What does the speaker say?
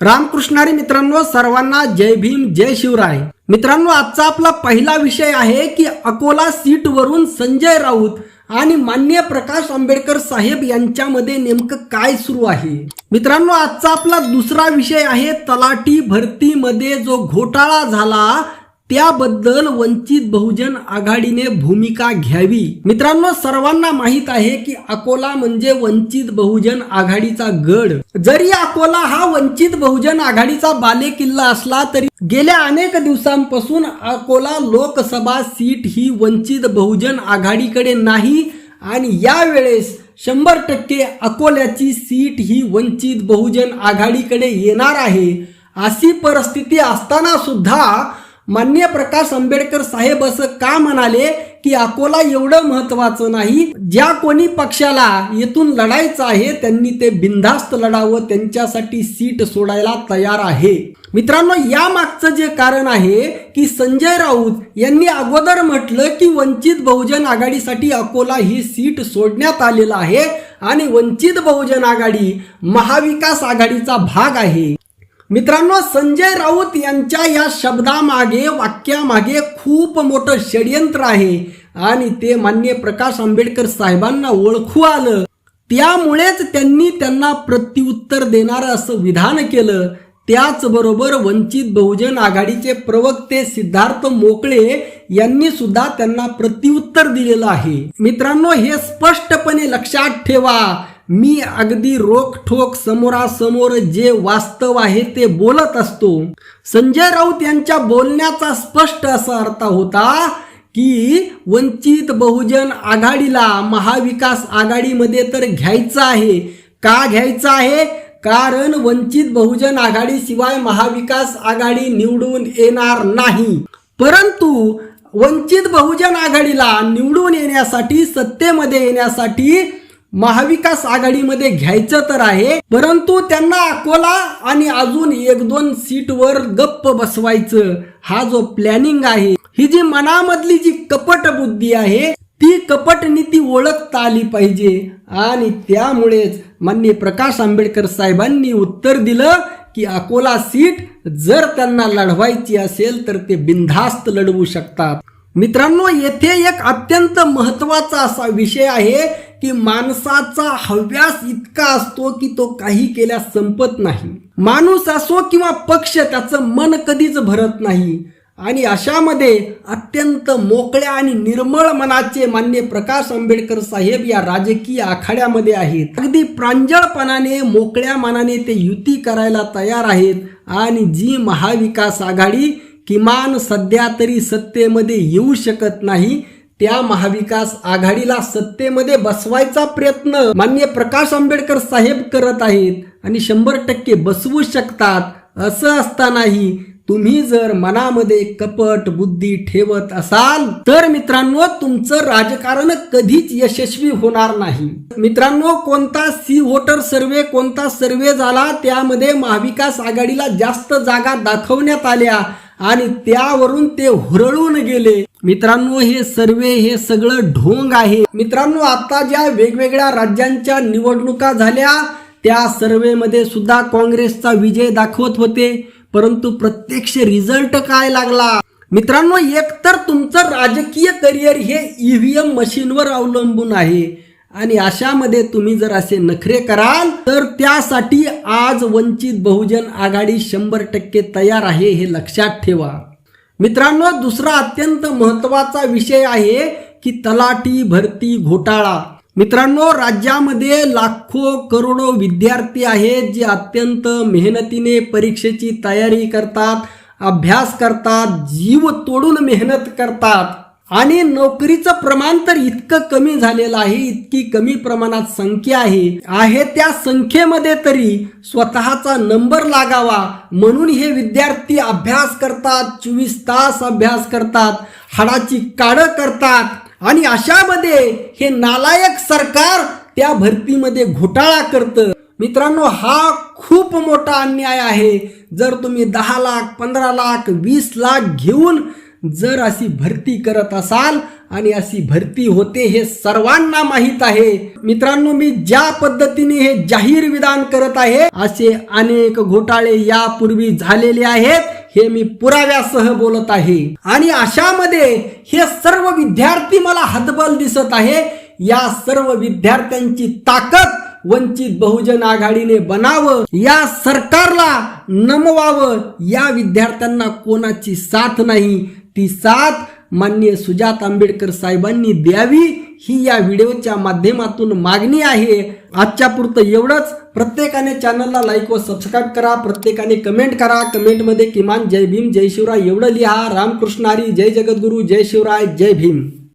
रामकृष्णारी मित्रांनो सर्वांना जय भीम जय शिवराय. मित्रांनो आजचा आपला पहिला विषय आहे की अकोला सीट वरून संजय राऊत आणि मान्य प्रकाश आंबेडकर साहेब यांच्यामध्ये नेमकं काय सुरू आहे? मित्रांनो आजचा आपला दुसरा विषय आहे तलाठी भरतीमध्ये जो घोटाळा झाला त्याबद्दल वंचित बहुजन आघाडीने भूमिका घ्यावी. मित्रांनो सर्वांना माहीत आहे की अकोला म्हणजे वंचित बहुजन आघाडीचा गड. जरी अकोला हा वंचित बहुजन आघाडीचा बाले किल्ला असला तरी गेल्या अनेक दिवसांपासून अकोला लोकसभा सीट ही वंचित बहुजन आघाडीकडे नाही आणि यावेळेस शंभर टक्के अकोल्याची सीट ही वंचित बहुजन आघाडीकडे येणार आहे. अशी परिस्थिती असताना सुद्धा मान्य प्रकाश आंबेडकर साहेब असं का म्हणाले की अकोला एवढं महत्वाचं नाही? ज्या कोणी पक्षाला येथून लढायचं आहे त्यांनी ते बिनधास्त लढावं त्यांच्यासाठी सीट सोडायला तयार आहे. मित्रांनो या मागचं जे कारण आहे की संजय राऊत यांनी अगोदर म्हटलं की वंचित बहुजन आघाडीसाठी अकोला ही सीट सोडण्यात आलेला आहे आणि वंचित बहुजन आघाडी महाविकास आघाडीचा भाग आहे. मित्रांनो संजय राऊत यांच्या या शब्दामागे वाक्यामागे खूप मोठं षडयंत्र आहे आणि ते मान्य प्रकाश आंबेडकर साहेबांना ओळखू आलं. त्यामुळेच त्यांनी त्यांना प्रत्युत्तर देणारं असं विधान केलं. त्याचबरोबर वंचित बहुजन आघाडीचे प्रवक्ते सिद्धार्थ मोकळे यांनी सुद्धा त्यांना प्रत्युत्तर दिलेलं आहे. मित्रांनो हे स्पष्टपणे लक्षात ठेवा. मी अगदी रोखठोक समोरासमोर जे वास्तव आहे ते बोलत असतो. संजय राऊत यांच्या बोलण्याचा स्पष्ट असा अर्थ होता की वंचित बहुजन आघाडीला महाविकास आघाडीमध्ये तर घ्यायचं आहे. का घ्यायचं आहे? कारण वंचित बहुजन आघाडीशिवाय महाविकास आघाडी निवडून येणार नाही. परंतु वंचित बहुजन आघाडीला निवडून येण्यासाठी सत्तेमध्ये येण्यासाठी महाविकास आघाडीमध्ये घ्यायचं तर आहे परंतु त्यांना अकोला आणि अजून एक दोन सीटवर गप्प बसवायचं. हा जो प्लॅनिंग आहे ही जी मनामधली जी कपट बुद्धी आहे ती कपट नीती ओळखता आली पाहिजे. आणि त्यामुळेच मान्य प्रकाश आंबेडकर साहेबांनी उत्तर दिलं की अकोला सीट जर त्यांना लढवायची असेल तर ते बिनधास्त लढवू शकतात. मित्रांनो येथे एक अत्यंत महत्त्वाचा असा विषय आहे की माणसाचा हव्यास इतका असतो की तो काही केल्यास संपत नाही. माणूस असो किंवा पक्ष त्याचं मन कधीच भरत नाही. आणि अशामध्ये अत्यंत मोकळ्या आणि निर्मळ मनाचे मान्य प्रकाश आंबेडकर साहेब या राजकीय आखाड्यामध्ये आहेत. अगदी प्रांजळपणाने मोकळ्या मनाने ते युती करायला तयार आहेत. आणि जी महाविकास आघाडी किमान सध्या तरी सत्तेमध्ये येऊ शकत नाही त्या महाविकास आघाडीला सत्तेमध्ये बसवायचा प्रयत्न मान्य प्रकाश आंबेडकर साहेब करत आहेत आणि शंभर टक्के बसवू शकतात असं असतानाही तुम्ही जर मनामध्ये कपट बुद्धी ठेवत असाल तर मित्रांनो तुमचं राजकारण कधीच यशस्वी होणार नाही. मित्रांनो कोणता सी वोटर सर्वे कोणता सर्वे झाला त्यामध्ये महाविकास आघाडीला जास्त जागा दाखवण्यात आल्या. आणि त्यावरून ते हुरळून गेले. मित्रांनो हे सर्वे हे सगळं ढोंग आहे. मित्रांनो आता ज्या वेगवेगळ्या राज्यांच्या निवडणुका झाल्या त्या सर्वेमध्ये सुद्धा काँग्रेसचा विजय दाखवत होते. परंतु प्रत्यक्ष रिझल्ट काय लागला? मित्रांनो एकतर तुमचं राजकीय करिअर हे ईव्हीएम मशीनवर अवलंबून आहे. आणि अशामध्ये तुम्ही जर असे नखरे कराल तर त्यासाठी आज वंचित बहुजन आघाडी शंभर टक्के तयार आहे हे लक्षात ठेवा. मित्रांनो दुसरा अत्यंत महत्त्वाचा विषय आहे की तलाठी भरती घोटाळा. मित्रांनो राज्यामध्ये लाखो करोडो विद्यार्थी आहेत जे अत्यंत मेहनतीने परीक्षेची तयारी करतात अभ्यास करतात जीव तोडून मेहनत करतात. आणि नोकरीचं प्रमाण तर इतकं कमी झालेलं आहे इतकी कमी प्रमाणात संख्या आहे. आहे त्या संख्येमध्ये तरी स्वतःचा नंबर लागावा म्हणून हे विद्यार्थी अभ्यास करतात चोवीस तास अभ्यास करतात हाडाची काढं करतात आणि अशामध्ये हे नालायक सरकार त्या भरतीमध्ये घोटाळा करतं. मित्रांनो हा खूप मोठा अन्याय आहे. जर तुम्ही दहा लाख पंधरा लाख वीस लाख घेऊन जर अशी भरती करत असाल आणि अशी भरती होते हे सर्वांना माहीत आहे. मित्रांनो मी ज्या पद्धतीने हे जाहीर विधान करत आहे असे अनेक घोटाळे यापूर्वी झालेले आहेत हे मी पुराव्यासह बोलत आहे. आणि अशामध्ये हे सर्व विद्यार्थी मला हतबल दिसत आहे. या सर्व विद्यार्थ्यांची ताकद वंचित बहुजन आघाडीने बनावं या सरकारला नमवावं या विद्यार्थ्यांना कोणाची साथ नाही ती साथ माननीय सुजात आंबेडकर साहेबांनी द्यावी ही या व्हिडिओच्या माध्यमातून मागणी आहे. आजच्या पुरतं एवढंच. प्रत्येकाने चॅनलला लाईक व सबस्क्राईब करा. प्रत्येकाने कमेंट करा. कमेंटमध्ये किमान जय भीम जय शिवराय एवढं लिहा. रामकृष्ण हरी जय जगद्गुरू जय शिवराय जय भीम.